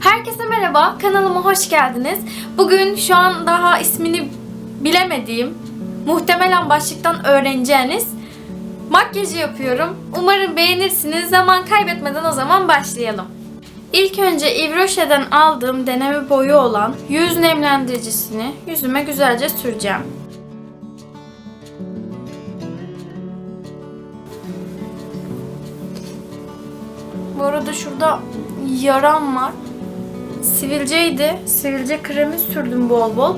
Herkese merhaba, kanalıma hoş geldiniz. Bugün şu an daha ismini bilemediğim, muhtemelen başlıktan öğreneceğiniz makyajı yapıyorum. Umarım beğenirsiniz. Zaman kaybetmeden o zaman başlayalım. İlk önce Yves Rocher'den aldığım deneme boyu olan yüz nemlendiricisini yüzüme güzelce süreceğim. Bu arada şurada yaram var. Sivilceydi. Sivilce kremi sürdüm bol bol.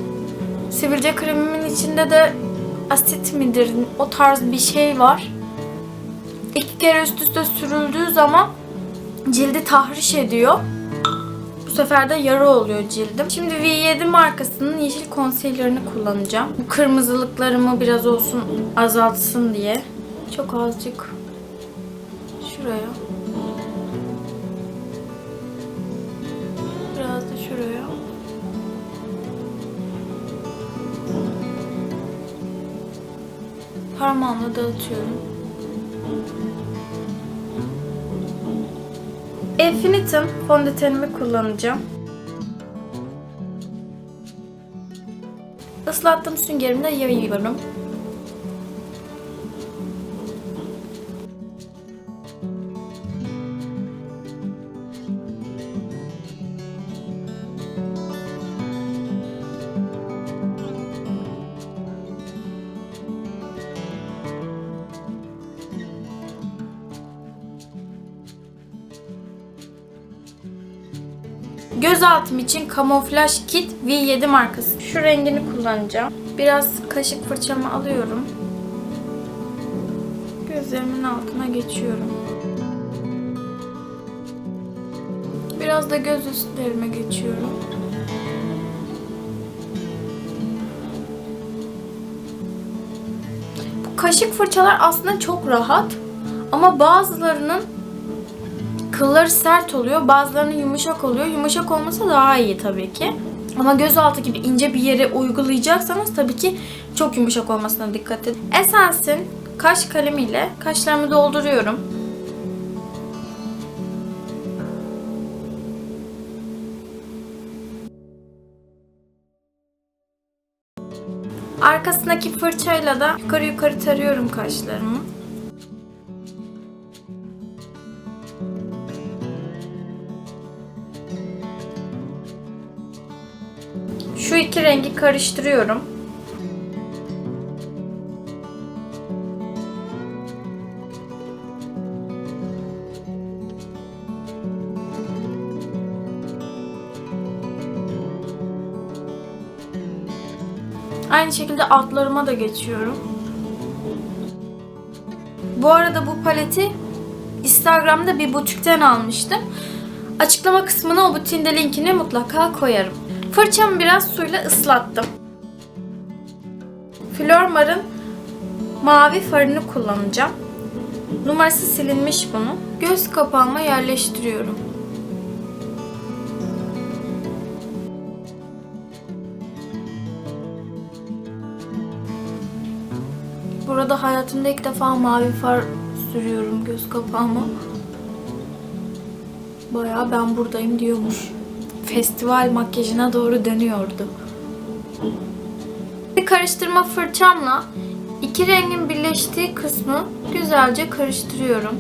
Sivilce kremimin içinde de asit midir o tarz bir şey var. İki kere üst üste sürüldüğü zaman cildi tahriş ediyor. Bu sefer de yara oluyor cildim. Şimdi V7 markasının yeşil concealer'ını kullanacağım. Bu kırmızılıklarımı biraz olsun azaltsın diye. Çok azıcık şuraya. Şuraya. Parmağımla dağıtıyorum. Infinitum fondötenimi kullanacağım. Islattığım süngerimle yayıyorum. Göz altım için kamuflaj kit V7 markası. Şu rengini kullanacağım. Biraz kaşık fırçamı alıyorum. Gözlerimin altına geçiyorum. Biraz da göz üstlerime geçiyorum. Bu kaşık fırçalar aslında çok rahat. Ama bazılarının Kılları sert oluyor, bazılarının yumuşak oluyor. Yumuşak olması daha iyi tabii ki. Ama gözaltı gibi ince bir yere uygulayacaksanız tabii ki çok yumuşak olmasına dikkat edin. Essence'in kaş kalemiyle kaşlarımı dolduruyorum. Arkasındaki fırçayla da yukarı yukarı tarıyorum kaşlarımı. Şu iki rengi karıştırıyorum. Aynı şekilde altlarıma da geçiyorum. Bu arada bu paleti Instagram'da bir butikten almıştım. Açıklama kısmına o butiğin de linkini mutlaka koyarım. Fırçamı biraz suyla ıslattım. Flormar'ın mavi farını kullanacağım. Numarası silinmiş bunun. Göz kapağıma yerleştiriyorum. Burada hayatımda ilk defa mavi far sürüyorum göz kapağıma. Bayağı ben buradayım diyormuş festival makyajına doğru dönüyordu. Bir karıştırma fırçamla iki rengin birleştiği kısmı güzelce karıştırıyorum.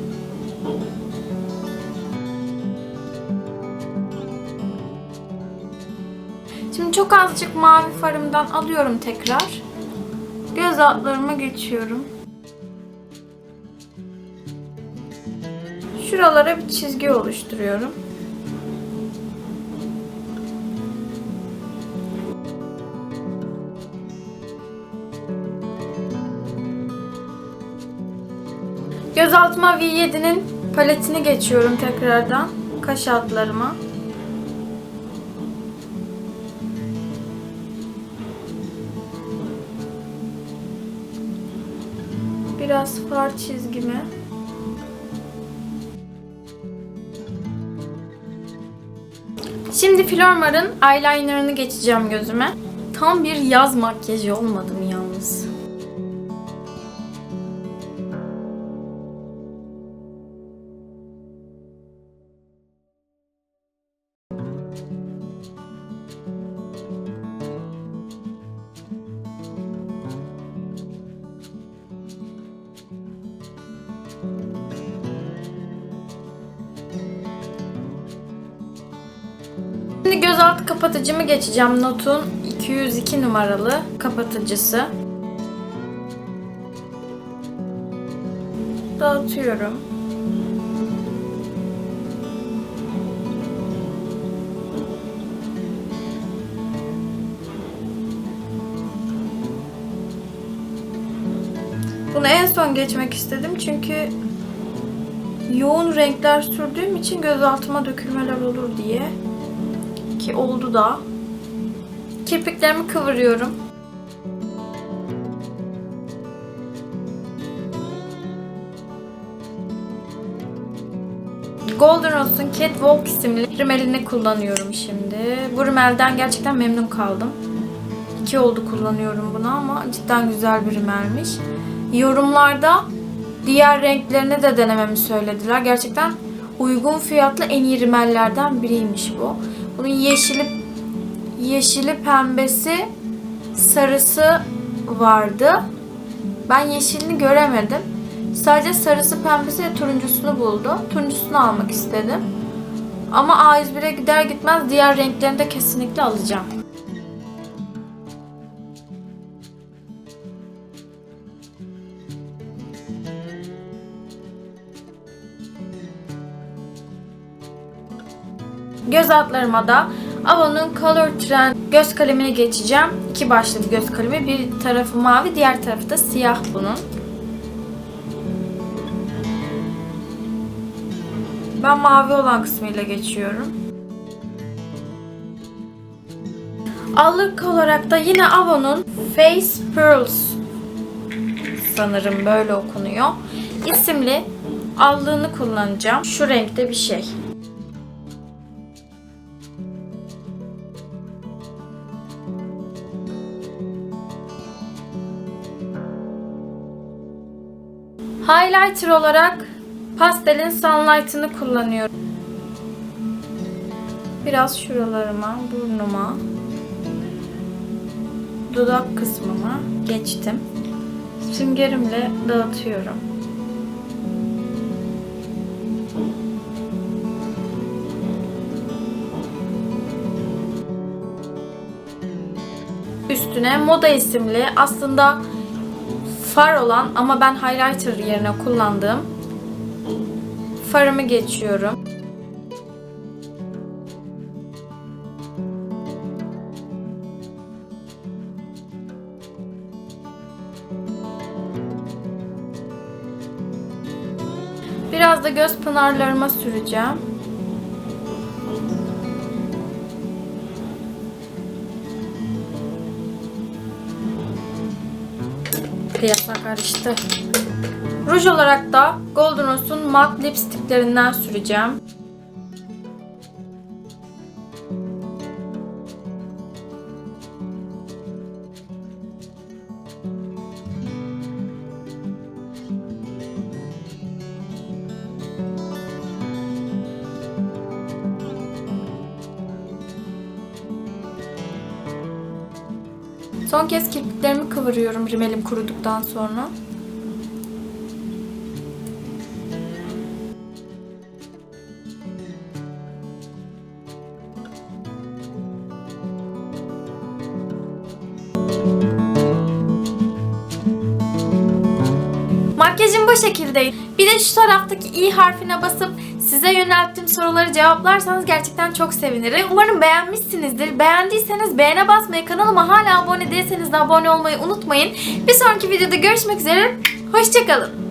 Şimdi çok azıcık mavi farımdan alıyorum tekrar. Göz altlarıma geçiyorum. Şuralara bir çizgi oluşturuyorum. Gözaltıma V7'nin paletini geçiyorum tekrardan. Kaş altlarıma. Biraz far çizgimi. Şimdi Flormar'ın eyelinerını geçeceğim gözüme. Tam bir yaz makyajı olmadı mı Şimdi gözaltı kapatıcımı geçeceğim. Notun 202 numaralı kapatıcısı. Dağıtıyorum. Bunu en son geçmek istedim çünkü yoğun renkler sürdüğüm için gözaltıma dökülmeler olur diye. Ki oldu da. Kirpiklerimi kıvırıyorum. Golden Rose'un Catwalk isimli rimelini kullanıyorum şimdi. Bu rimelden gerçekten memnun kaldım. İki oldu kullanıyorum bunu ama cidden güzel bir rimelmiş. Yorumlarda diğer renklerini de denememi söylediler. Gerçekten uygun fiyatlı en iyi rimellerden biriymiş bu. Bunun yeşili yeşili, pembesi, sarısı vardı. Ben yeşilini göremedim. Sadece sarısı, pembesi ve turuncusunu buldum. Turuncusunu almak istedim. Ama A101'e gider gitmez diğer renklerini de kesinlikle alacağım. Göz altlarıma da Avon'un Color Trend göz kalemini geçeceğim. İki başlı bir göz kalemi. Bir tarafı mavi, diğer tarafı da siyah bunun. Ben mavi olan kısmıyla geçiyorum. Allık olarak da yine Avon'un Face Pearls sanırım böyle okunuyor. isimli allığını kullanacağım. Şu renkte bir şey. Highlighter olarak pastelin Sunlight'ını kullanıyorum. Biraz şuralarıma, burnuma, dudak kısmıma geçtim. Süngerimle dağıtıyorum. Üstüne Moda isimli aslında far olan ama ben highlighter yerine kullandığım farımı geçiyorum. Biraz da göz pınarlarıma süreceğim. Piyasa karıştı. Ruj olarak da Golden Rose'un mat lipstiklerinden süreceğim. Son kez kirpiklerimi kıvırıyorum rimelim kuruduktan sonra. Makyajım bu şekildeydi. Bir de şu taraftaki i harfine basıp size yönelttiğim soruları cevaplarsanız gerçekten çok sevinirim. Umarım beğenmişsinizdir. Beğendiyseniz beğene basmayı, kanalıma hala abone değilseniz de abone olmayı unutmayın. Bir sonraki videoda görüşmek üzere. Hoşçakalın.